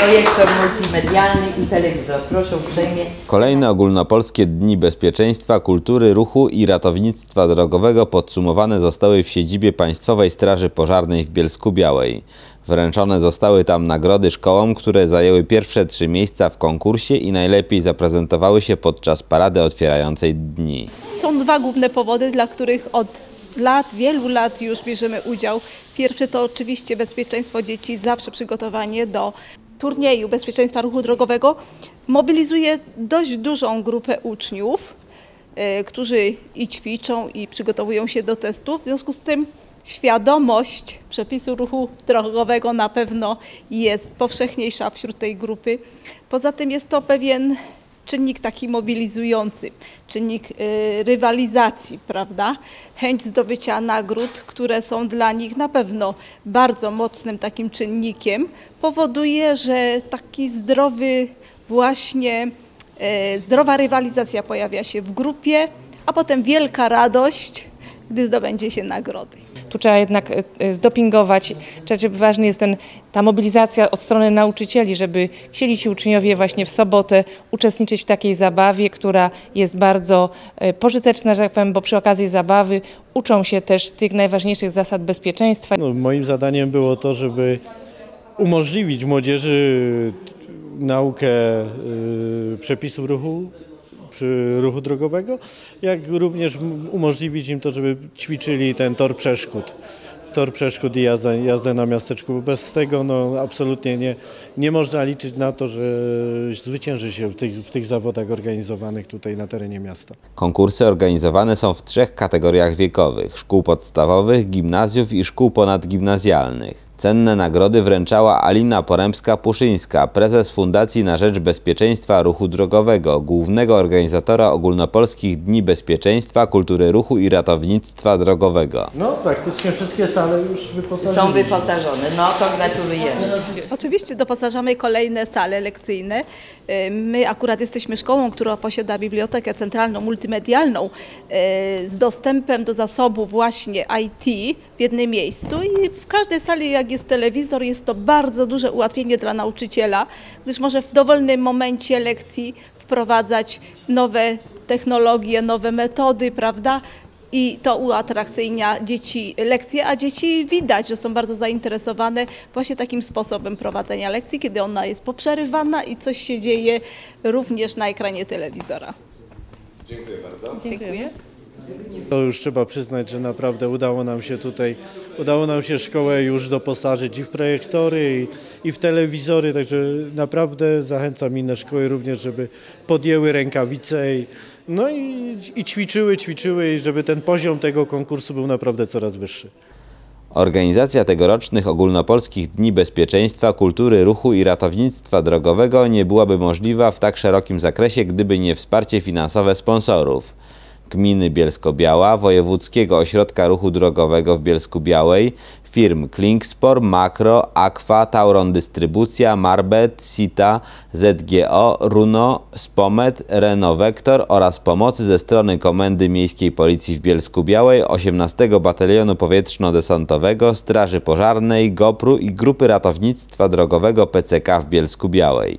projektor multimedialny i telewizor. Proszę uprzejmie. Kolejne ogólnopolskie Dni Bezpieczeństwa, Kultury, Ruchu i Ratownictwa Drogowego podsumowane zostały w siedzibie Państwowej Straży Pożarnej w Bielsku Białej. Wręczone zostały tam nagrody szkołom, które zajęły pierwsze trzy miejsca w konkursie i najlepiej zaprezentowały się podczas parady otwierającej dni. Są dwa główne powody, dla których od lat, wielu lat już bierzemy udział. Pierwszy to oczywiście bezpieczeństwo dzieci, zawsze przygotowanie do turnieju bezpieczeństwa ruchu drogowego. Mobilizuje dość dużą grupę uczniów, e, którzy i ćwiczą, i przygotowują się do testów. W związku z tym świadomość przepisu ruchu drogowego na pewno jest powszechniejsza wśród tej grupy. Poza tym jest to pewien czynnik taki mobilizujący, czynnik y, rywalizacji, prawda? Chęć zdobycia nagród, które są dla nich na pewno bardzo mocnym takim czynnikiem, powoduje, że taki zdrowy właśnie, y, zdrowa rywalizacja pojawia się w grupie, a potem wielka radość, gdy zdobędzie się nagrody. Tu trzeba jednak e, e, zdopingować. Trzeci ważny jest ten, ta mobilizacja od strony nauczycieli, żeby chcieli ci uczniowie właśnie w sobotę uczestniczyć w takiej zabawie, która jest bardzo e, pożyteczna, że tak powiem, bo przy okazji zabawy uczą się też tych najważniejszych zasad bezpieczeństwa. No, moim zadaniem było to, żeby umożliwić młodzieży naukę y, przepisów ruchu, ruchu drogowego, jak również umożliwić im to, żeby ćwiczyli ten tor przeszkód. Tor przeszkód i jazdę, jazdę na miasteczku. Bez tego no, absolutnie nie, nie można liczyć na to, że zwycięży się w tych, w tych zawodach organizowanych tutaj na terenie miasta. Konkursy organizowane są w trzech kategoriach wiekowych: szkół podstawowych, gimnazjów i szkół ponadgimnazjalnych. Cenne nagrody wręczała Alina Poremska-Puszyńska, prezes Fundacji na Rzecz Bezpieczeństwa Ruchu Drogowego, głównego organizatora ogólnopolskich Dni Bezpieczeństwa, Kultury Ruchu i Ratownictwa Drogowego. No, praktycznie wszystkie sale już wyposażone. Są wyposażone. No to gratulujemy. Oczywiście doposażamy kolejne sale lekcyjne. Y, My akurat jesteśmy szkołą, która posiada bibliotekę centralną, multimedialną y, z dostępem do zasobu właśnie IT w jednym miejscu i w każdej sali jak jest telewizor jest to bardzo duże ułatwienie dla nauczyciela, gdyż może w dowolnym momencie lekcji wprowadzać nowe technologie, nowe metody, prawda? I to uatrakcyjnia dzieci lekcje, a dzieci widać, że są bardzo zainteresowane właśnie takim sposobem prowadzenia lekcji, kiedy ona jest poprzerywana i coś się dzieje również na ekranie telewizora. Dziękuję bardzo. Dziękuję. To już trzeba przyznać, że naprawdę udało nam się tutaj, udało nam się szkołę już doposażyć i w projektory, i, i w telewizory, także naprawdę zachęcam inne szkoły również, żeby podjęły rękawice i, no i, i ćwiczyły, ćwiczyły, i żeby ten poziom tego konkursu był naprawdę coraz wyższy. Organizacja tegorocznych ogólnopolskich Dni Bezpieczeństwa, Kultury, Ruchu i Ratownictwa Drogowego nie byłaby możliwa w tak szerokim zakresie, gdyby nie wsparcie finansowe sponsorów. Gminy Bielsko-Biała, Wojewódzkiego Ośrodka Ruchu Drogowego w Bielsku-Białej, firm Klingspor, Makro, Aqua, Tauron Dystrybucja, Marbet, Sita, ZGO, Runo, Spomet, Renault Vector oraz pomocy ze strony Komendy Miejskiej Policji w Bielsku-Białej, 18 Batalionu Powietrzno-Desantowego, Straży Pożarnej, GOPR-u i Grupy Ratownictwa Drogowego PCK w Bielsku-Białej.